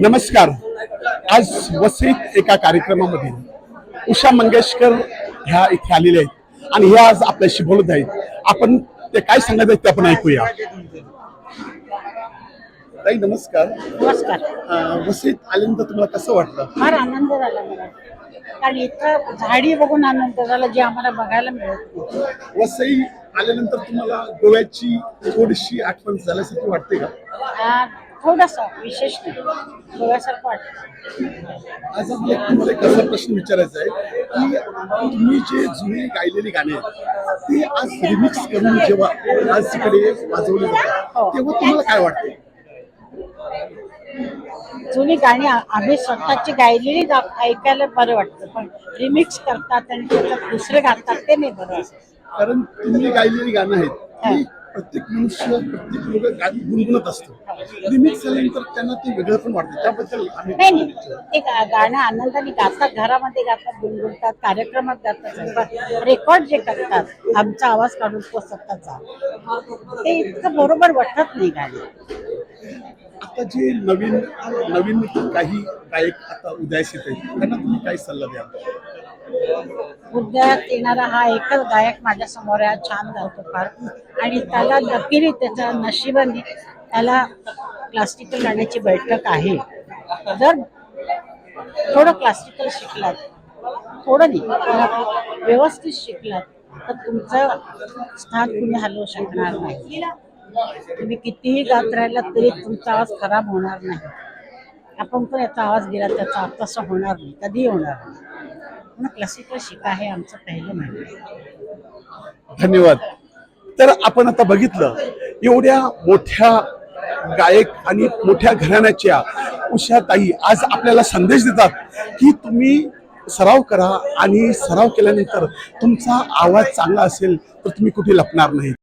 नमस्कार. आज वसईत एका कार्यक्रमामध्ये उषा मंगेशकर ह्या इथे आलेल्या आहेत. आणि ह्या आज आपल्याशी बोलत आहेत. आपण ते काय सांगत आहेत ते आपण ऐकूया. ताई नमस्कार. नमस्कार. अं, वसईत आल्यानंतर तुम्हाला कसं वाटतं फार आनंद झाला मला. कारण इथं झाडी बघून आनंद झाला जे आम्हाला बघायला मिळत नाही वसई आल्यानंतर तुम्हाला गोव्याची थोडीशी आठवण झाल्यासारखी वाटते का? आ, थोडंसं विशेष नाही गोव्यासारखं वाटतं आज तुम्हाला एक असा प्रश्न विचारायचा आहे की तुम्ही जे जुने गायलेली गाणी आहेत ते आज रिमिक्स करून जेव्हा आज तिकडे वाजवली जातात हो. तेव्हा तुम्हाला काय वाटते जुनी गाणी आम्ही स्वतःची गायलेली ऐकायला बरं वाटतं पण रिमिक्स करतात आणि त्याच्यात दुसरे गातात ते नाही बरं. कारण तुम्ही गायलेली गाणं आहेत प्रत्येक मनुष्य प्रत्येक लोक गाणी गुणगुणत असतो. रिमिक्स झाल्यानंतर त्यांना ते वेगळं पण वाटतं. त्याबद्दल आम्ही नाही नाही. ते गा- गाणं आनंदाने गातात घरामध्ये गातात गुणगुणतात कार्यक्रमात गातात रेकॉर्ड जे करतात आमचा आवाज काढून तो स्वतःचा. ते इतकं बरोबर वाटत नाही गाणं. आता जे नवीन नवीन काही गायक आता उदयास येत आहेत त्यांना तुम्ही काय सल्ला द्याल? उद्यात येणारा हा एकच गायक माझ्यासमोर छान गातो फार. आणि त्याला नक्कीने त्याच्या नशिबाने त्याला क्लासिकल गाण्याची बैठक आहे. जर थोडं क्लासिकल शिकलात थोडं नाही व्यवस्थित शिकलात तर तुमचं स्थान तुम्ही हलवू शकणार नाही. तुम्ही कितीही गात राहिला तरी तुमचा आवाज खराब होणार नाही. आपण पण याचा आवाज गेला त्याचा तसं होणार नाही कधीही होणार नाही. पूर्ण क्लासिकल शिका हे आमचं पहिलं म्हणणं धन्यवाद. तर आपण आता बघितलं एवढ्या मोठ्या गायक आणि मोठ्या घराण्याच्या उषाताई आज आपल्याला संदेश देतात की तुम्ही सराव करा आणि सराव केल्यानंतर तुमचा आवाज चांगला असेल तर तुम्ही कुठे लपणार नाही.